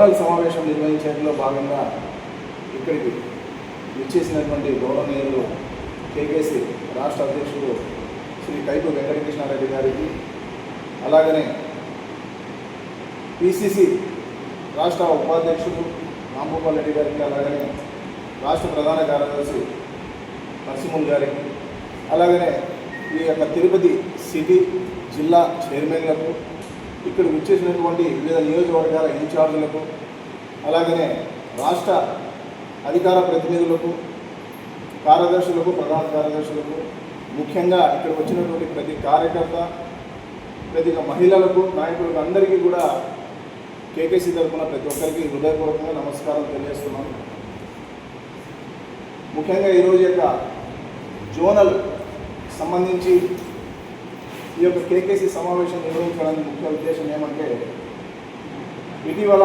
Zonal సమావేశం నిర్వహించడంలో భాగంగా ఇక్కడికి విచ్చేసినటువంటి గౌరవనీయులు కేకేసి రాష్ట్ర అధ్యక్షుడు శ్రీ కైపు వెంకటకృష్ణారెడ్డి గారికి అలాగనే పిసిసి రాష్ట్ర ఉపాధ్యక్షుడు రాంభూపాల్ రెడ్డి గారికి అలాగనే రాష్ట్ర ప్రధాన కార్యదర్శి నరసింహుల్ గారికి అలాగనే ఈ యొక్క తిరుపతి సిటీ జిల్లా చైర్మన్లకు ఇక్కడ విచ్చేసినటువంటి వివిధ నియోజకవర్గాల ఇన్ఛార్జీలకు అలాగనే రాష్ట్ర అధికార ప్రతినిధులకు కార్యదర్శులకు ప్రధాన కార్యదర్శులకు ముఖ్యంగా ఇక్కడ వచ్చినటువంటి ప్రతి కార్యకర్త ప్రతి మహిళలకు నాయకులకు అందరికీ కూడా కేకేసీ తరఫున ప్రతి ఒక్కరికి హృదయపూర్వకంగా నమస్కారం తెలియజేస్తున్నాను ముఖ్యంగా ఈరోజు యొక్క జోనల్ సంబంధించి ఈ యొక్క కేకేసీ సమావేశం నిర్వహించడానికి ముఖ్య ఉద్దేశం ఏమంటే ఇటీవల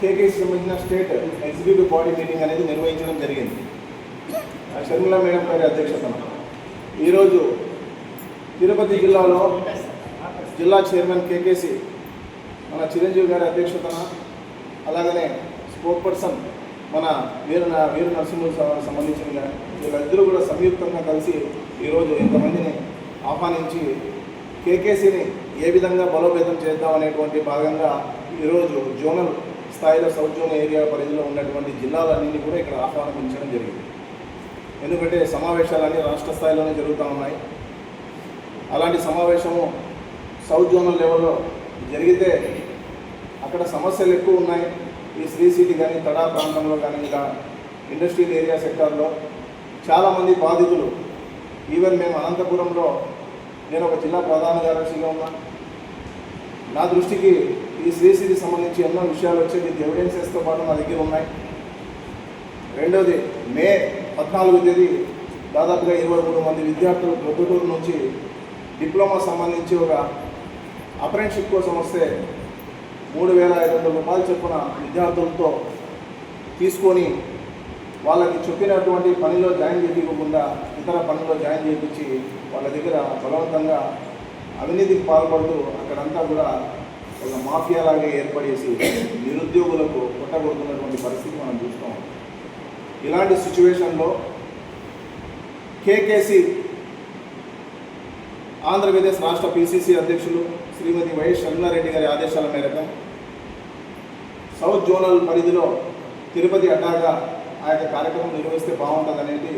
కేకేసీ సంబంధించిన స్టేట్ ఎగ్జిక్యూటివ్ బాడీ మీటింగ్ అనేది నిర్వహించడం జరిగింది. ఆ షర్మిల మేడం గారి అధ్యక్షతన. ఈరోజు తిరుపతి జిల్లాలో జిల్లా చైర్మన్ కేకేసి మన చిరంజీవి గారి అధ్యక్షతన అలాగనే స్పోక్ పర్సన్ మన వీరు వీరు నరసింహులు సంబంధించిన వీళ్ళందరూ వీళ్ళిద్దరూ కూడా సంయుక్తంగా కలిసి ఈరోజు ఇంతమందిని ఆహ్వానించి కేకేసీని ఏ విధంగా బలోపేతం చేద్దాం అనేటువంటి భాగంగా ఈరోజు జోనల్ స్థాయిలో సౌత్ జోన్ ఏరియా పరిధిలో ఉన్నటువంటి జిల్లాలన్నింటినీ కూడా ఇక్కడ ఆహ్వానించడం జరిగింది. ఎందుకంటే సమావేశాలన్నీ రాష్ట్ర స్థాయిలోనే జరుగుతూ ఉన్నాయి. అలాంటి సమావేశము సౌత్ జోనల్ లెవెల్లో జరిగితే అక్కడ సమస్యలు ఎక్కువ ఉన్నాయి. ఈ శ్రీ సిటీ కానీ తడా ప్రాంతంలో కానీ ఇలా ఇండస్ట్రియల్ ఏరియా సెక్టార్లో చాలామంది బాధితులు. ఈవెన్ మేము అనంతపురంలో నేను ఒక జిల్లా ప్రధాన కార్యదర్శిగా ఉన్నాను నా దృష్టికి ఈ శ్రీ సంబంధించి ఎన్నో విషయాలు వచ్చే విత్ ఎవిడెన్సెస్తో పాటు నా దగ్గర ఉన్నాయి. రెండవది మే పద్నాలుగు తేదీ దాదాపుగా ఇరవై మూడు మంది విద్యార్థులు ప్రొద్దుటూరు నుంచి డిప్లొమా సంబంధించి ఒక అప్రెంటిషిప్ కోసం వస్తే మూడు వేల ఐదు వందల రూపాయలు చొప్పున విద్యార్థులతో తీసుకొని వాళ్ళకి చెప్పినటువంటి పనిలో జాయిన్ చేయించకుండా ఇతర పనిలో జాయిన్ చేయించి వాళ్ళ దగ్గర బలవంతంగా అవినీతికి పాల్పడుతూ అక్కడంతా కూడా ఒక మాఫియాలాగా ఏర్పడేసి నిరుద్యోగులకు కొట్టగొడుతున్నటువంటి పరిస్థితి మనం చూస్తాం ఇలాంటి సిచ్యువేషన్లో కేకేసి ఆంధ్రప్రదేశ్ రాష్ట్ర పిసిసి అధ్యక్షులు శ్రీమతి వైఎస్ షర్మిలారెడ్డి గారి ఆదేశాల మేరకు సౌత్ జోనల్ పరిధిలో తిరుపతి అడ్డాగా ఆ యొక్క కార్యక్రమం నిర్వహిస్తే బాగుంటుంది అనేది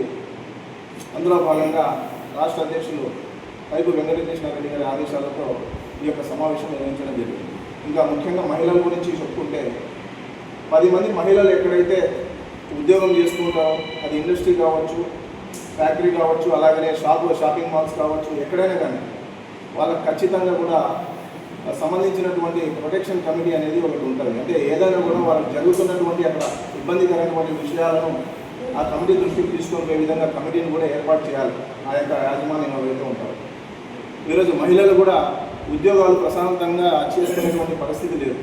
అందులో భాగంగా రాష్ట్ర అధ్యక్షులు పైపు వెంకటకృష్ణారెడ్డి గారి ఆదేశాలతో ఈ యొక్క సమావేశం నిర్వహించడం జరిగింది. ఇంకా ముఖ్యంగా మహిళల గురించి చెప్పుకుంటే పది మంది మహిళలు ఎక్కడైతే ఉద్యోగం చేసుకుంటారో అది ఇండస్ట్రీ కావచ్చు ఫ్యాక్టరీ కావచ్చు అలాగనే షాప్ షాపింగ్ మాల్స్ కావచ్చు ఎక్కడైనా కానీ వాళ్ళకి ఖచ్చితంగా కూడా సంబంధించినటువంటి ప్రొటెక్షన్ కమిటీ అనేది ఒకటి ఉంటుంది. అంటే ఏదైనా కూడా వాళ్ళకి జరుగుతున్నటువంటి అక్కడ ఇబ్బందికరమైనటువంటి విషయాలను ఆ కమిటీ దృష్టికి తీసుకొని విధంగా కమిటీని కూడా ఏర్పాటు చేయాలి. ఆ యొక్క యాజమాన్యం ఎవరైతే ఉంటారు. ఈరోజు మహిళలు కూడా ఉద్యోగాలు ప్రశాంతంగా చేసుకునేటువంటి పరిస్థితి లేదు.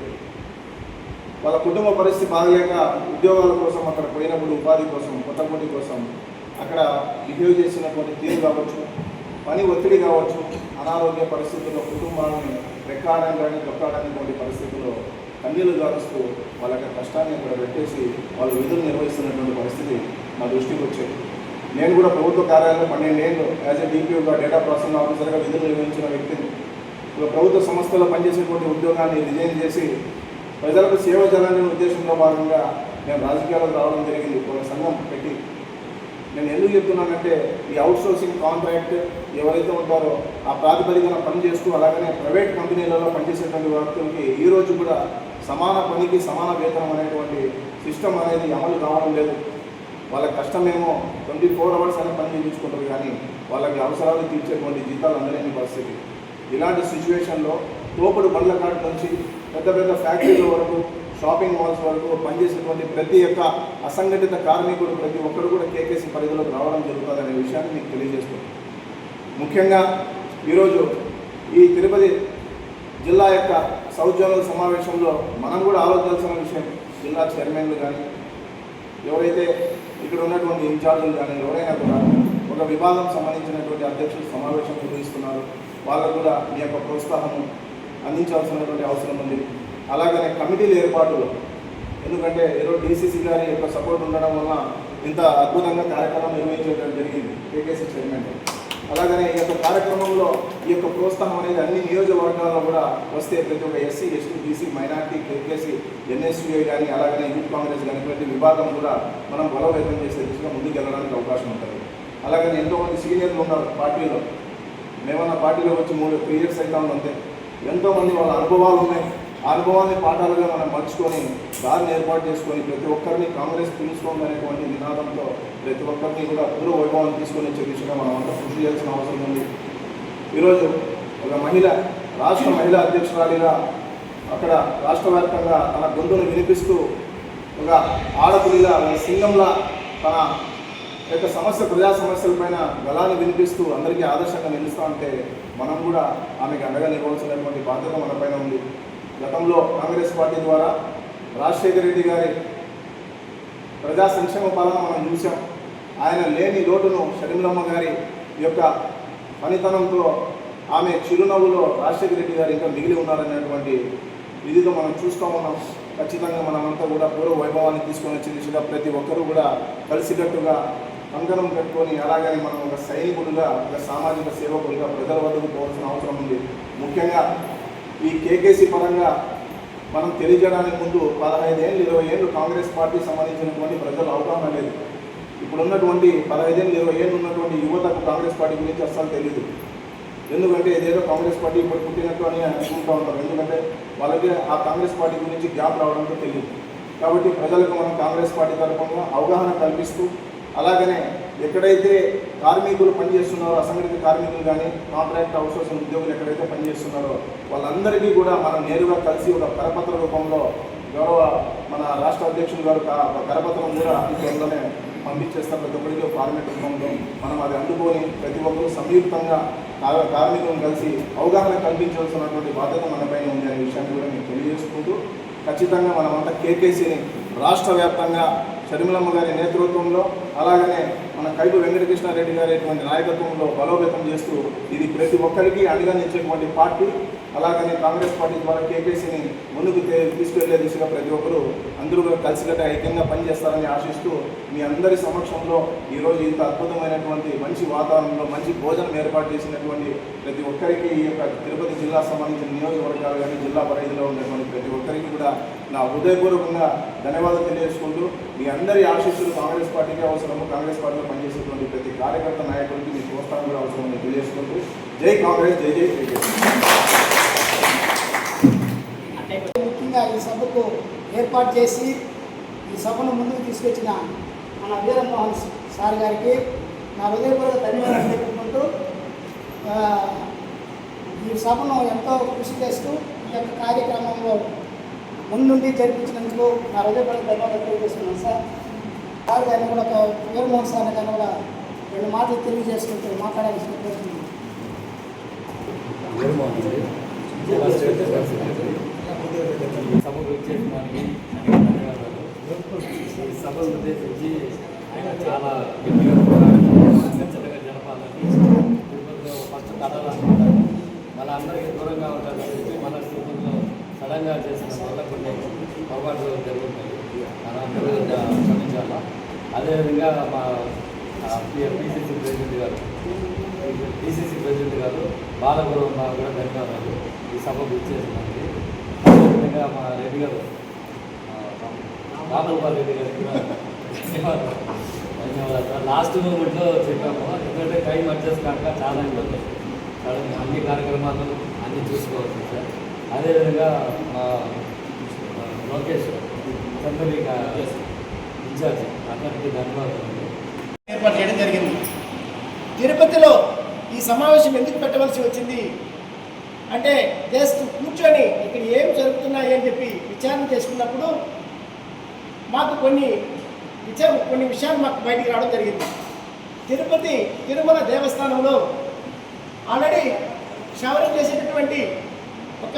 వాళ్ళ కుటుంబ పరిస్థితి బాగలేక ఉద్యోగాల కోసం అక్కడ పోయినప్పుడు ఉపాధి కోసం కొత్త పోటీ కోసం అక్కడ బిహేవ్ చేసినటువంటి తీరు కావచ్చు. పని ఒత్తిడి కావచ్చు అనారోగ్య పరిస్థితుల్లో కుటుంబాన్ని రెక్కాడని దొక్కాడనేటువంటి పరిస్థితుల్లో కన్నీళ్ళు గారుస్తూ వాళ్ళ యొక్క కష్టాన్ని అక్కడ పెట్టేసి వాళ్ళు విధులు నిర్వహిస్తున్నటువంటి పరిస్థితి నా దృష్టికి వచ్చేది. నేను కూడా ప్రభుత్వ కార్యాలయంలో పన్నెండేళ్ళు యాజ్ ఎ డిపిఓగా డేటా ప్రాసెసింగ్ ఆఫీసర్గా విధులు నిర్వహించిన వ్యక్తిని. ప్రభుత్వ సంస్థలో పనిచేసేటువంటి ఉద్యోగాన్ని రిజైన్ చేసి ప్రజలకు సేవ చేయాలనే ఉద్దేశంలో భాగంగా నేను రాజకీయాలకు రావడం జరిగింది. ఒక సంఘం పెట్టి నేను ఎందుకు చెప్తున్నానంటే ఈ అవుట్సోర్సింగ్ కాంట్రాక్ట్ ఎవరైతే ఉంటారో ఆ ప్రాతిపదికన పని చేస్తూ అలాగనే ప్రైవేట్ కంపెనీలలో పనిచేసేటువంటి వ్యక్తులకి ఈరోజు కూడా సమాన పనికి సమాన వేతనం అనేటువంటి సిస్టమ్ అనేది అమలు కావడం లేదు. వాళ్ళ కష్టమేమో ట్వంటీ ఫోర్ అవర్స్ అనే పని చేయించుకుంటారు కానీ వాళ్ళకి అవసరాలు తీర్చేటువంటి జీతాలు అందలేని పరిస్థితి. ఇలాంటి సిచ్యువేషన్లో తోపుడు బండ్ల కాటు నుంచి పెద్ద పెద్ద ఫ్యాక్టరీల వరకు షాపింగ్ మాల్స్ వరకు పనిచేసినటువంటి ప్రతి ఒక్క అసంఘటిత కార్మికుడు ప్రతి ఒక్కరు కూడా కేకేసీ పరిధిలోకి రావడం జరుగుతుంది అనే విషయాన్ని మీకు తెలియజేస్తుంది ముఖ్యంగా ఈరోజు ఈ తిరుపతి జిల్లా యొక్క సౌజన్యుల సమావేశంలో మనం కూడా ఆలోచించాల్సిన విషయం జిల్లా చైర్మన్లు కానీ ఎవరైతే ఇక్కడ ఉన్నటువంటి ఇన్ఛార్జీలు కానీ ఎవరైనా కూడా ఒక విభాగం సంబంధించినటువంటి అధ్యక్షులు సమావేశం నిర్వహిస్తున్నారు. వాళ్ళకు కూడా మీ యొక్క ప్రోత్సాహం అందించాల్సినటువంటి అవసరం ఉంది. అలాగనే కమిటీల ఏర్పాటులో. ఎందుకంటే ఈరోజు డీసీసీ గారి యొక్క సపోర్ట్ ఉండడం వల్ల ఇంత అద్భుతంగా కార్యక్రమం నిర్వహించడం జరిగింది కేకేసీ చైర్మన్. అలాగనే ఈ యొక్క కార్యక్రమంలో ఈ యొక్క ప్రోత్సాహం అనేది అన్ని నియోజకవర్గాల్లో కూడా వస్తే ప్రతి ఒక్క SC ST BC minority KKC NSUA కానీ అలాగనే యూత్ కాంగ్రెస్ కానీ ప్రతి విభాగం కూడా మనం బలోపేతం చేసే దిశగా ముందుకు వెళ్ళడానికి అవకాశం ఉంటుంది. అలాగనే ఎంతోమంది సీనియర్లు ఉన్నారు పార్టీలో. మేమన్నా పార్టీలో వచ్చి మూడు త్రీ ఇయర్స్ అవుతా అంతే. ఎంతోమంది వాళ్ళ అనుభవాలు ఉన్నాయి. అనుభవాన్ని పాఠాలుగా మనం మర్చుకొని దారిని ఏర్పాటు చేసుకొని ప్రతి ఒక్కరిని కాంగ్రెస్ పిలుచుకోండి అనేటువంటి నినాదంతో ప్రతి ఒక్కరిని కూడా పూర్వ వైభవాన్ని తీసుకొని వచ్చే దిశగా మనం అంతా కృషి చేయాల్సిన అవసరం ఉంది. ఈరోజు ఒక మహిళ రాష్ట్ర మహిళా అధ్యక్షురాలిగా అక్కడ రాష్ట్ర వ్యాప్తంగా తన గొంతును వినిపిస్తూ ఒక ఆడపులిగా ఒక సింగంలా తన యొక్క సమస్య ప్రజా సమస్యలపైన గలాన్ని వినిపిస్తూ అందరికీ ఆదర్శంగా నిలుస్తూ ఉంటే మనం కూడా ఆమెకు అండగా నిలవలసినటువంటి బాధ్యత మన పైన ఉంది. గతంలో కాంగ్రెస్ పార్టీ ద్వారా రాజశేఖర రెడ్డి గారి ప్రజా సంక్షేమ పాలన మనం చూసాం ఆయన లేని లోటును షర్మిలమ్మ గారి యొక్క పనితనంతో ఆమె చిరునవ్వులో రాజశేఖర రెడ్డి గారు ఇంకా మిగిలి ఉన్నారనేటువంటి ఇదితో మనం చూస్తూ ఉన్నాం. ఖచ్చితంగా మనమంతా కూడా పూర్వ వైభవాన్ని తీసుకొని వచ్చే దిశగా ప్రతి ఒక్కరూ కూడా కలిసికట్టుగా కంకణం కట్టుకొని అలాగని మనం ఒక సైనికుడుగా ఒక సామాజిక సేవకుడిగా ప్రజల వద్దకు పోవాల్సిన అవసరం ఉంది. ముఖ్యంగా ఈ కేకేసీ పరంగా మనం తెలియజేయడానికి ముందు పదహైదు ఏళ్ళు ఇరవై ఏళ్ళు కాంగ్రెస్ పార్టీ సంబంధించినటువంటి ప్రజలు అవగాహన లేదు. ఇప్పుడున్నటువంటి పదహైదేళ్ళు ఇరవై ఏళ్ళు ఉన్నటువంటి యువతకు కాంగ్రెస్ పార్టీ గురించి అస్సలు తెలియదు ఎందుకంటే ఇదేదో కాంగ్రెస్ పార్టీ ఇప్పుడు పుట్టినట్టు అని అనుకుంటూ ఉంటారు ఎందుకంటే వాళ్ళకి ఆ కాంగ్రెస్ పార్టీ గురించి గ్యాప్ రావడంతో తెలియదు కాబట్టి ప్రజలకు మనం కాంగ్రెస్ పార్టీ తరఫున అవగాహన కల్పిస్తూ అలాగనే ఎక్కడైతే కార్మికులు పనిచేస్తున్నారో అసంఘటిత కార్మికులు కానీ కాంట్రాక్ట్ అవుట్సోర్సింగ్ ఉద్యోగులు ఎక్కడైతే పనిచేస్తున్నారో వాళ్ళందరికీ కూడా మనం నేరుగా కలిసి ఒక కరపత్ర రూపంలో గౌరవ మన రాష్ట్ర అధ్యక్షులు గారు ఒక కరపత్రం కూడా అతి పంపించేస్తారు. ప్రతి ఒక్కరికి ఫార్మేట్ రూపంలో మనం అది అందుకొని ప్రతి ఒక్కరూ సంయుక్తంగా కార్మికులను కలిసి అవగాహన కల్పించాల్సినటువంటి బాధ్యత మనపైన ఉంది అనే విషయాన్ని కూడా మేము తెలియజేసుకుంటూ ఖచ్చితంగా మనమంతా కేకేసీని రాష్ట్ర వ్యాప్తంగా షర్మిలమ్మ గారి నేతృత్వంలో అలాగనే మన కైపు వెంకటకృష్ణారెడ్డి గారి నాయకత్వంలో బలోపేతం చేస్తూ ఇది ప్రతి ఒక్కరికి అండగా నిలిచేటువంటి పార్టీ. అలాగనే కాంగ్రెస్ పార్టీ ద్వారా కేపీసీని ముందుకు తీసుకెళ్ళే దిశగా ప్రతి ఒక్కరూ అందరూ కూడా కలిసికట్ట ఐక్యంగా పనిచేస్తారని ఆశిస్తూ మీ అందరి సమక్షంలో ఈరోజు ఇంత అద్భుతమైనటువంటి మంచి వాతావరణంలో మంచి భోజనం ఏర్పాటు చేసినటువంటి ప్రతి ఒక్కరికి ఈ యొక్క తిరుపతి జిల్లా సంబంధించిన నియోజకవర్గాలు కానీ జిల్లా పరిధిలో ఉన్నటువంటి ప్రతి ఒక్కరికి కూడా నా హృదయపూర్వకంగా ధన్యవాదాలు తెలియజేసుకుంటూ మీ అందరి ఆశీస్సులు కాంగ్రెస్ పార్టీకి అవసరము. కాంగ్రెస్ పార్టీలో పనిచేసేటువంటి ప్రతి కార్యకర్త నాయకుడికి మీ ప్రోత్సాహం కూడా అవసరం తెలియజేసుకుంటూ జై కాంగ్రెస్ జై జై జై ముఖ్యంగా ఈ సభకు ఏర్పాటు చేసి ఈ సభను ముందుకు తీసుకొచ్చిన మన వీరమోహన్ సార్ గారికి నా హృదయపూర్వక ధన్యవాదాలు తెలుపుకుంటూ ఈ సభను ఎంతో కృషి చేస్తూ ఈ యొక్క కార్యక్రమంలో ముందుండి జరిపించినందుకు నా హృదయపూర్వక ధన్యవాదాలు తెలియజేస్తున్నాను సార్. సార్ గారిని కూడా ఒక వీరమోహన్ సార్ గారిని కూడా రెండు మాటలు తెలియజేసుకుంటూ మాట్లాడాల్సిన కోరుతున్నాను సభకు వచ్చేసినానికి ఈ సభను ఉద్దేశించి ఆయన చాలా గట్టిగా చక్కగా జరపాలని తిరుపతిలో ఫస్ట్ కడాలనుకుంటారు మన అందరికీ దూరంగా ఉంటారని చెప్పి మన తిరుపతిలో సడన్గా చేసిన వల్ల కొన్ని పొరపాట్లు జరుగుతాయి మన అందరూ క్షమించాలా అదేవిధంగా మా పిసిసి ప్రెసిడెంట్ గారు పిసిసి ప్రెసిడెంట్ గారు బాలగురు మా కూడా ధన్యవాదాలు ఈ సభకు ఇచ్చేసినందుకు అదేవిధంగా మా రెడ్డి గారు. ఆ, రామగోపాల్ రెడ్డి గారికి ధన్యవాదాలు. ధన్యవాదాలు. సార్ లాస్ట్ మూమెంట్లో చెప్పాము. ఎందుకంటే టైం అడ్జస్ట్ కాక చాలా ఇబ్బంది సడన్ అన్ని కార్యక్రమాలు అన్నీ చూసుకోవచ్చు సార్. అదేవిధంగా మా లోకేష్ చంద్రలిక ఇన్ఛార్జ్ అందరికీ ధన్యవాదాలు. ఏర్పాటు చేయడం జరిగింది. తిరుపతిలో ఈ సమావేశం ఎందుకు పెట్టవలసి వచ్చింది? అంటే జస్ట్ కూర్చొని ఇక్కడ ఏం జరుగుతున్నాయి అని చెప్పి విచారణ చేసుకున్నప్పుడు మాకు కొన్ని విచార కొన్ని విషయాలు మాకు బయటికి రావడం జరిగింది. తిరుపతి తిరుమల దేవస్థానంలో ఆల్రెడీ క్షవరం చేసేటటువంటి ఒక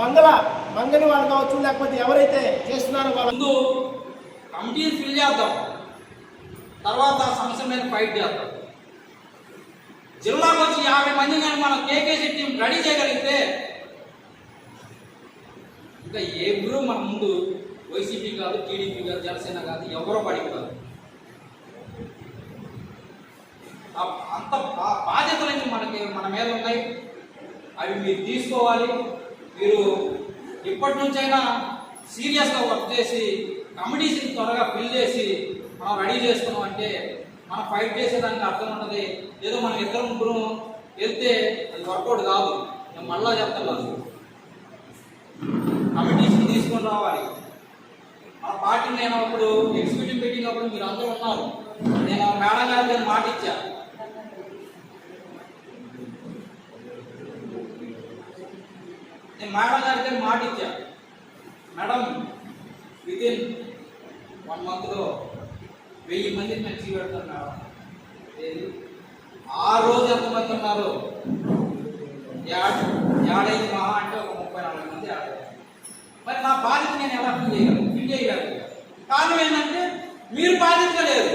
మంగళ మంగళి వాళ్ళు కావచ్చు లేకపోతే ఎవరైతే చేస్తున్నారో వాళ్ళు ముందు కమిటీ ఫిల్ చేద్దాం. తర్వాత ఆ సమస్య మీద ఫైట్ చేద్దాం. జిల్లాకు వచ్చి యాభై మంది మనం కేకేసీ టీం రెడీ చేయగలిగితే ఇంకా ఎవరు మన ముందు వైసీపీ కాదు టీడీపీ కాదు జనసేన కాదు ఎవరో పడి కాదు అంత బాధ్యతలన్నీ మనకి మన మీద ఉన్నాయి. అవి మీరు తీసుకోవాలి. మీరు ఇప్పటి నుంచైనా సీరియస్గా వర్క్ చేసి కమిటీస్ని త్వరగా ఫిల్ చేసి మనం రెడీ చేసుకున్నాం అంటే మనం ఫైట్ చేసేదానికి అర్థం ఉన్నది ఏదో మనం ఇద్దరు ముగ్గురు వెళ్తే అది వర్కౌట్ కాదు. నేను మళ్ళా చెప్తున్నాను కమిటీస్ని తీసుకొని రావాలి. మన పార్టీ నేను అప్పుడు ఎగ్జిక్యూటివ్ మీటింగ్ అప్పుడు మీరు అందరూ ఉన్నారు. నేను మేడం గారికి మాట ఇచ్చా. నేను మేడం గారికి మాట ఇచ్చా. మేడం వితిన్ వన్ మంత్లో వెయ్యి మంది పచ్చి పెడుతున్నారు ఆ రోజు ఎంతమంది ఉన్నారు? ఏడైదు యాడ్ మహా అంటే ఒక ముప్పై నాలుగు మంది మరి నా బాధ్యత నేను ఎలా ఫిల్ చేయగలను? ఫిల్ చేయగలను. కారణం ఏంటంటే మీరు బాధించలేదు.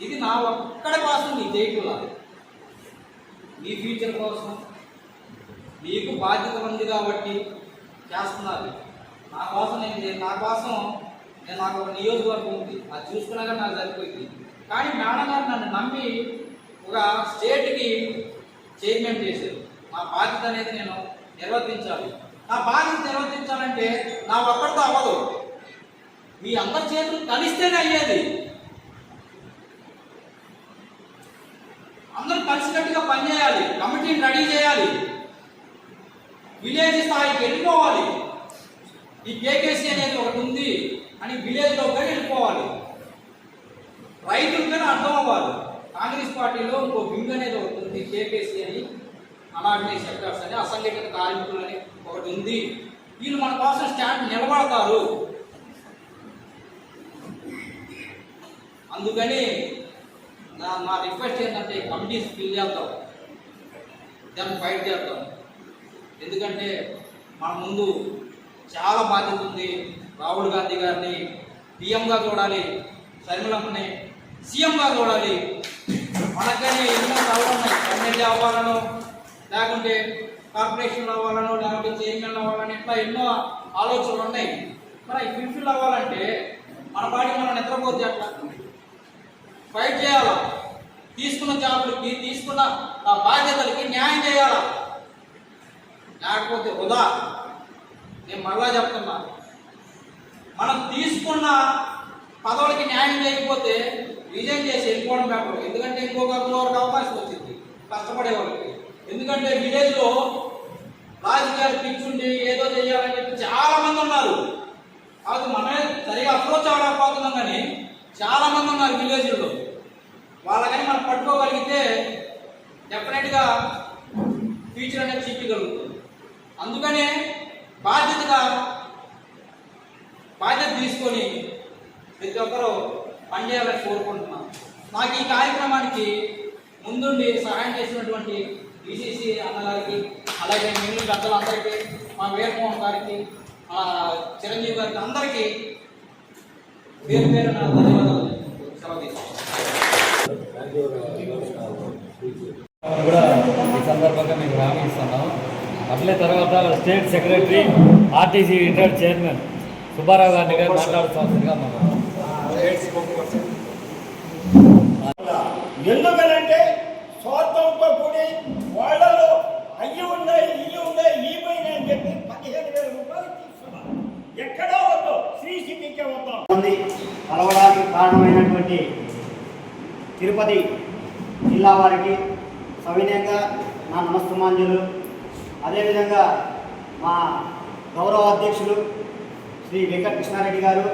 ఇది నా ఒక్కడి కోసం నీ చేయట్లా నీ ఫ్యూచర్ కోసం? నీకు బాధ్యత ఉంది కాబట్టి చేస్తున్నారు. నా కోసం నేను నా కోసం నేను నాకు ఒక నియోజకవర్గం ఉంది. అది చూసుకున్నాక నాకు సరిపోయింది. కానీ మేడం గారు నన్ను నమ్మి ఒక స్టేట్కి చైర్మన్ చేశారు. నా బాధ్యత అనేది నేను నిర్వర్తించాలి. నా బాధ్యత నిర్వర్తించాలంటే నా ఒక్కడితో అవ్వదు. మీ అందరి చేతులు కలిస్తేనే అయ్యేది. అందరూ కలిసికట్టుగా పనిచేయాలి. కమిటీని రెడీ చేయాలి. విలేజ్ స్థాయికి వెళ్ళిపోవాలి. ఈ కేకేసీ అనేది ఒకటి ఉంది అని విలేజ్లో కానీ వెళ్ళిపోవాలి. రైతులు కానీ అర్థం అవ్వాలి. కాంగ్రెస్ పార్టీలో ఇంకో వింగ్ అనేది ఒకటి ఉంది కేకేసీ అని. అలాంటి సెక్టర్స్ అని అసంఘటిత కార్మికులు అని ఒకటి ఉంది. వీళ్ళు మన కోసం స్టాండ్ నిలబడతారు. అందుకని నా నా రిక్వెస్ట్ ఏంటంటే కమిటీస్ ఫిల్ చేద్దాం. దాన్ని ఫైట్ చేద్దాం. ఎందుకంటే మన ముందు చాలా బాధ్యత ఉంది. రాహుల్ గాంధీ గారిని పిఎంగా చూడాలి శర్మిలమ్మని సీఎంగా చూడాలి. మనకనే ఎన్నో కళలు ఉన్నాయి ఎమ్మెల్యే అవ్వాలను లేకుంటే కార్పొరేషన్లు అవ్వాలను లేకుంటే చైర్మన్ అవ్వాలని ఇట్లా ఎన్నో ఆలోచనలు ఉన్నాయి. మరి ఫుల్ఫిల్ అవ్వాలంటే మన పాటి మనం నిద్రపోతే అట్లా ఫైట్ చేయాలా? తీసుకున్న జాబులకి తీసుకున్న ఆ బాధ్యతలకి న్యాయం చేయాలా? లేకపోతే వృధా? నేను మళ్ళా చెప్తున్నా. మనం తీసుకున్న పదవులకి న్యాయం చేయకపోతే రిజైన్ చేసి వెళ్ళిపోవడం బెటర్. ఎందుకంటే ఇంకొక వరకు అవకాశం వచ్చింది. కష్టపడే వాళ్ళకి. ఎందుకంటే విలేజ్లో రాజకీయాలు పిచ్చుండి ఏదో చేయాలని చెప్పి చాలా మంది ఉన్నారు. కాదు మనమే సరిగా అప్రోచ్ అవ్వకపోతున్నాం కానీ చాలా మంది ఉన్నారు విలేజ్లో. వాళ్ళకని మనం పట్టుకోగలిగితే డెఫినెట్గా ఫ్యూచర్ అనేది చూపించగలుగుతుంది అందుకనే బాధ్యతగా బాధ్యత తీసుకొని ప్రతి ఒక్కరూ పనిచేయాలని కోరుకుంటున్నాను నాకు ఈ కార్యక్రమానికి ముందుండి సహాయం చేసినటువంటి బీసీసీ అన్నగారికి అలాగే మిగిలిన పెద్దలందరికీ మా వీరమోహన్ గారికి మా చిరంజీవి గారికి అందరికీ పేరు పేరు నా ధన్యవాదాలు. సెలవు తీసుకుంటాను కూడా ఈ సందర్భంగా మీకు హామీ ఇస్తున్నాం. అట్లే తర్వాత state secretary RTC retired chairman Subbarao గారిని గారు మాట్లాడుతున్నట్టుగా మనం ఎందుకనంటే స్వార్థంతో కూడి వాళ్ళలో అయ్యి ఉన్నాయి ఇవి ఉన్నాయి ఈ పోయినాయి అని చెప్పి పదిహేను వేల రూపాయలు తీసుకున్నారు. ఎక్కడో వద్దాం శ్రీ సిటీకే వద్దాం. మంది కలవడానికి కారణమైనటువంటి తిరుపతి జిల్లా వారికి సవినయంగా నా నమస్తమాంజలు అదేవిధంగా మా గౌరవ అధ్యక్షులు శ్రీ వెంకటకృష్ణారెడ్డి గారు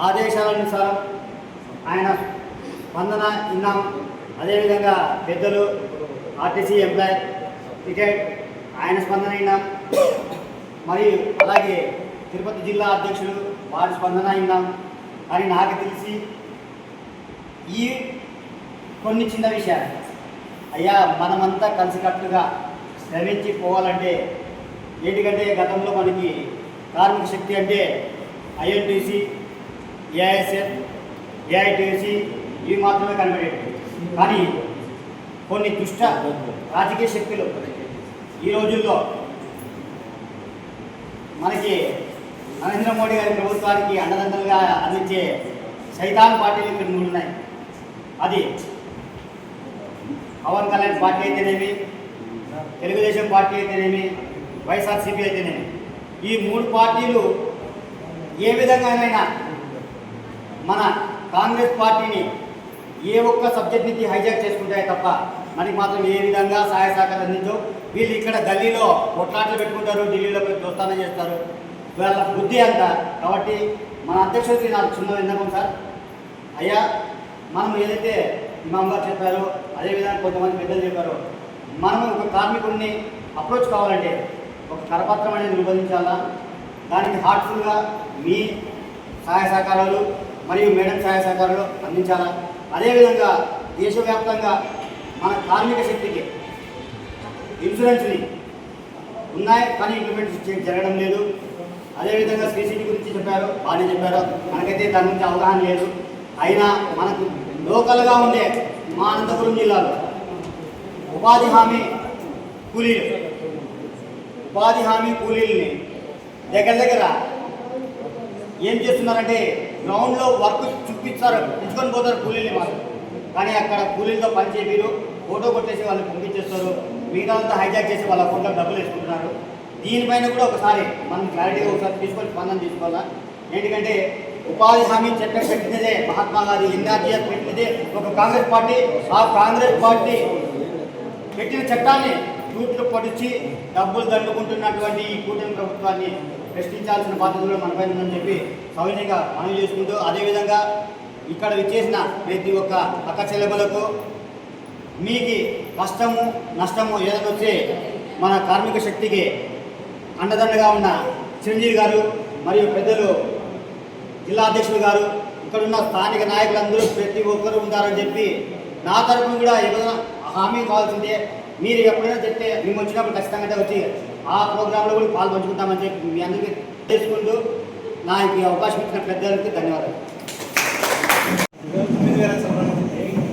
ఆదేశాలనుసారం ఆయన స్పందన ఇన్నాం అదేవిధంగా పెద్దలు ఆర్టీసీ ఎంప్లాయ్ క్రికెట్ ఆయన స్పందన ఇన్నాం మరియు అలాగే తిరుపతి జిల్లా అధ్యక్షులు వారి స్పందన ఇన్నాం అని నాకు తెలిసి ఈ కొన్ని చిన్న విషయాలు. అయ్యా మనమంతా కలిసికట్టుగా శ్రమించి పోవాలంటే ఏంటికంటే గతంలో మనకి కార్మిక శక్తి అంటే ఐఎన్టీసీ ఏఐఎస్ఎఫ్ ఏఐటీసీ ఇవి మాత్రమే కనబడేవి కానీ కొన్ని దుష్ట రాజకీయ శక్తులు ఈ రోజుల్లో మనకి నరేంద్ర మోడీ గారి ప్రభుత్వానికి అండదండలుగా అందించే సైతాన్ పార్టీలు ఇక్కడ మూడు ఉన్నాయి. అది పవన్ కళ్యాణ్ పార్టీ అయితేనేమి తెలుగుదేశం పార్టీ అయితేనేమి వైఎస్ఆర్సీపీ అయితేనేమి. ఈ మూడు పార్టీలు ఏ విధంగానైనా మన కాంగ్రెస్ పార్టీని ఏ ఒక్క సబ్జెక్ట్ నుంచి హైజాక్ చేసుకుంటాయి తప్ప మనకి మాత్రం ఏ విధంగా సహాయ సహకారం అందించో. వీళ్ళు ఇక్కడ గల్లీలో కొట్లాట్లు పెట్టుకుంటారు ఢిల్లీలో పోయి దోస్తానం చేస్తారు. వీళ్ళ బుద్ధి అంత. కాబట్టి మన అధ్యక్షుడికి నాకు చిన్న విన్నపం సార్. అయ్యా మనం ఏదైతే ఇమాం గారు చెప్పారో అదేవిధంగా కొంతమంది పెద్దలు చెప్పారో మనం ఒక కార్మికుడిని అప్రోచ్ కావాలంటే ఒక కరపత్రం అనేది రూపొందించాలా దానికి హార్ట్ఫుల్గా మీ సహాయ సహకారాలు మరియు మేడం సహాయ సహకారాలు అందించాలా? అదేవిధంగా దేశవ్యాప్తంగా మన కార్మిక శక్తికి ఇన్సూరెన్స్ని ఉన్నాయి కానీ ఇంప్లిమెంట్ జరగడం లేదు. అదేవిధంగా శ్రీసిటీ గురించి చెప్పారు బాగానే చెప్పారు. మనకైతే దాని గురించి అవగాహన లేదు. అయినా మనకు లోకల్గా ఉండే మా అనంతపురం జిల్లాలో ఉపాధి హామీ కూలీలు. ఉపాధి హామీ కూలీలని దగ్గర దగ్గర ఏం చేస్తున్నారంటే గ్రౌండ్లో వర్క్ చూపిస్తారు ఇచ్చుకొని పోతారు కూలీలు వాళ్ళు కానీ అక్కడ కూలీలతో పనిచేయరు ఫోటో కొట్టేసి వాళ్ళు పంపించేస్తారు మిగతా హైజాక్ చేసి వాళ్ళ అకౌంట్లో డబ్బులు వేసుకుంటున్నారు. దీనిపైన కూడా ఒకసారి మనం క్లారిటీగా ఒకసారి తీసుకొని స్పందన తీసుకోవాలా? ఎందుకంటే ఉపాధి హామీ చట్టం పెట్టినదే మహాత్మా గాంధీ ఎన్ఆర్జీఎఫ్ పెట్టినదే ఒక కాంగ్రెస్ పార్టీ ఆ కాంగ్రెస్ పార్టీ పెట్టిన చట్టాన్ని తూట్లు పొడిచి డబ్బులు దండుకుంటున్నటువంటి ఈ కూటమి ప్రభుత్వాన్ని ప్రశ్నించాల్సిన బాధ్యత కూడా మనపై ఉందని చెప్పి సౌజన్యంగా మనవి చేసుకుంటూ అదేవిధంగా ఇక్కడ విచ్చేసిన ప్రతి ఒక్క అక్క చెల్లెములకు మీకు కష్టము నష్టము ఏదైనా వచ్చే మన కార్మిక శక్తికి అండదండగా ఉన్న చిరంజీవి గారు మరియు పెద్దలు జిల్లా అధ్యక్షులు గారు ఇక్కడ ఉన్న స్థానిక నాయకులందరూ ప్రతి ఒక్కరు ఉంటారని చెప్పి నా తరపున కూడా ఏదైనా హామీ కావాల్సిందే. మీరు ఎప్పుడైనా చెప్తే మేము వచ్చినప్పుడు ఖచ్చితంగా వచ్చి ఆ ప్రోగ్రాంలో కూడా పాల్పంచుకుంటామని చెప్పి మీ అందరికీ తెలుసుకుంటూ నాకు ఈ అవకాశం ఇచ్చిన పెద్దలకి ధన్యవాదాలు.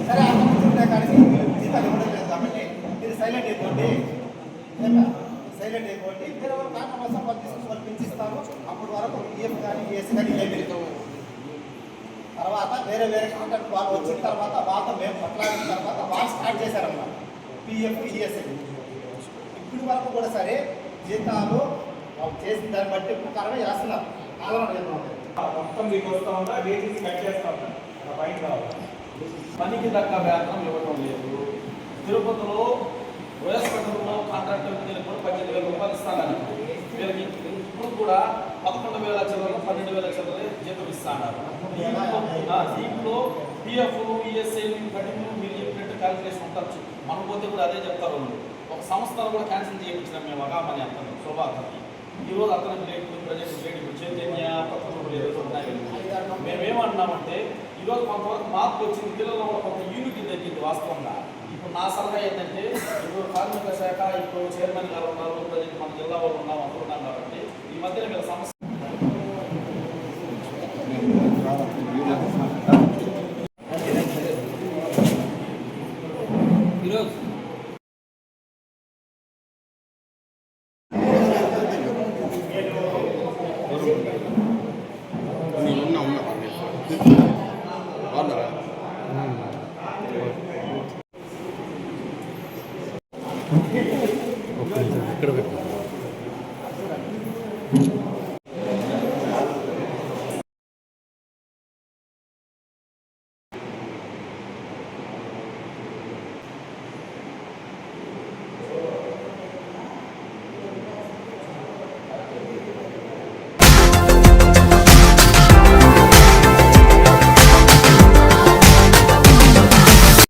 సరే కానీ సైలెంట్ అయిపోండి. సైలెంట్ అయిపోండి. మీరు ఎవరు కాక కోసం వాళ్ళు తీసుకుని పెంచిస్తాము అప్పటి వరకు ఈఎఫ్ కానీ ఏసీ కానీ ఏమి తర్వాత వేరే వేరే కాంట్రాక్ట్ వాళ్ళు వచ్చిన తర్వాత వాళ్ళతో మేము కొట్లాడిన తర్వాత వాళ్ళు స్టార్ట్ చేశారన్నమాట. పిఎఫ్ ఈఎస్ఐ ఇప్పటి వరకు కూడా సరే జీతాలు చేసిన దాన్ని బట్టి ప్రకారమే చేస్తున్నారు చెందుతున్నారు మొత్తం మీకు వస్తా ఉన్నా వేటీసీ కట్ చేస్తా ఆ బయట పనికి తగ్గ వేతనం ఇవ్వడం లేదు. తిరుపతిలో వయస్కరంలో కాంట్రాక్టర్ ఉద్యోగులకు కూడా పద్దెనిమిది వేల రూపాయలు ఇస్తానని వీళ్ళకి ఇప్పుడు కూడా పదకొండు వేల చిల్లర పన్నెండు వేల చిల్లర జీతం ఇస్తాన్నారు దీంట్లో పిఎఫ్ ఈఎస్ఐ కటింగ్ మీరు క్యాలిక్యులేషన్ ఉండొచ్చు. మనం పోతే కూడా అదే చెప్తారు వాళ్ళు. ఒక సంస్థను కూడా క్యాన్సిల్ చేయించినాం మేము అగామని అతను శోభాతని ఈ రోజు అతనికి రేటు ప్రజెంట్ రేటు ఇప్పుడు చైతన్య పత్రికలు ఏదో ఉన్నాయి మేమేమన్నామంటే ఈరోజు కొంతవరకు మార్పు వచ్చింది పిల్లల్లో కూడా కొంత యూనిటీ తగ్గింది వాస్తవంగా. ఇప్పుడు నా సలహా ఏంటంటే ఇప్పుడు కార్మిక శాఖ ఇప్పుడు చైర్మన్ గారు ఉన్నారు ప్రజెంట్ మన జిల్లా వాళ్ళు ఉన్నాం అనుకుంటున్నాం కాబట్టి ఈ మధ్యన వీళ్ళ సమస్య